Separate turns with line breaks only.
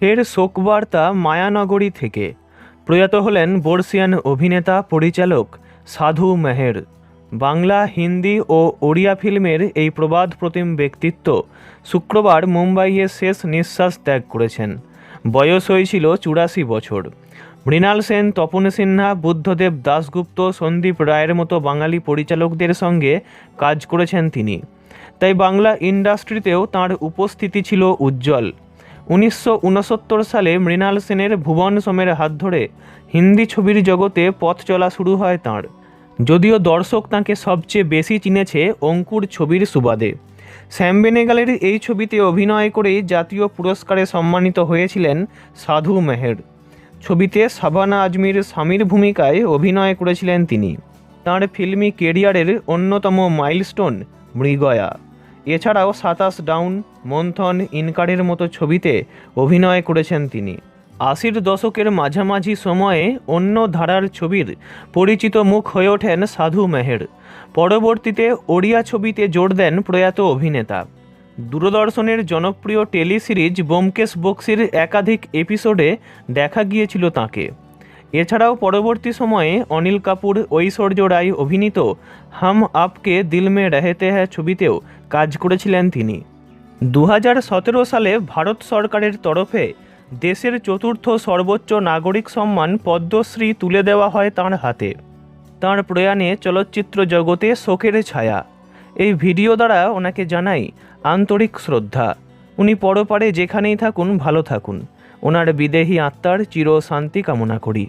ফের শোকবার্তা মায়ানগরী থেকে। প্রয়াত হলেন বর্ষিয়ান অভিনেতা, পরিচালক সাধু মেহের। বাংলা, হিন্দি ও ওড়িয়া ফিল্মের এই প্রবাদ প্রতিম ব্যক্তিত্ব শুক্রবার মুম্বাইয়ে শেষ নিঃশ্বাস ত্যাগ করেছেন। বয়স হয়েছিল চুরাশি বছর। মৃণাল সেন, তপন সিনহা, বুদ্ধদেব দাশগুপ্ত, সন্দীপ রায়ের মতো বাঙালি পরিচালকদের সঙ্গে কাজ করেছেন তিনি। তাই বাংলা ইন্ডাস্ট্রিতেও তার উপস্থিতি ছিল উজ্জ্বল। উনিশশো উনসত্তর সালে মৃণাল সেনের ভুবন সোমের হাত ধরে হিন্দি ছবির জগতে পথ চলা শুরু হয় তাঁর। যদিও দর্শক তাঁকে সবচেয়ে বেশি চিনেছে অঙ্কুর ছবির সুবাদে। শ্যাম বেনেগালের এই ছবিতে অভিনয় করে জাতীয় পুরস্কারে সম্মানিত হয়েছিলেন সাধু মেহের। ছবিতে সাবানা আজমির স্বামীর ভূমিকায় অভিনয় করেছিলেন তিনি। তাঁর ফিল্মি কেরিয়ারের অন্যতম মাইলস্টোন মৃগয়া। এছাড়াও সাতাশ ডাউন, মন্থন, ইনকারের মতো ছবিতে অভিনয় করেছেন তিনি। আশির দশকের মাঝামাঝি সময়ে অন্য ধারার ছবির পরিচিত মুখ হয়ে ওঠেন সাধু মেহের। পরবর্তীতে ওড়িয়া ছবিতে জোর দেন প্রয়াত অভিনেতা। দূরদর্শনের জনপ্রিয় টেলি সিরিজ বোমকেশ বক্সির একাধিক এপিসোডে দেখা গিয়েছিল তাঁকে। এছাড়াও পরবর্তী সময়ে অনিল কাপুর ঐশ্বর্য রায় অভিনীত হাম আপকে দিল মে রহেতে হ্যায় ছবিতেও কাজ করেছিলেন তিনি। দু সালে ভারত সরকারের তরফে দেশের চতুর্থ সর্বোচ্চ নাগরিক সম্মান পদ্মশ্রী তুলে দেওয়া হয় তাঁর হাতে। তাঁর প্রয়াণে চলচ্চিত্র জগতে শোকের ছায়া। এই ভিডিও দ্বারা ওনাকে জানাই আন্তরিক শ্রদ্ধা। উনি পরপারে যেখানেই থাকুন, ভালো থাকুন। ওনার বিদেহী আত্মার চির শান্তি কামনা করি।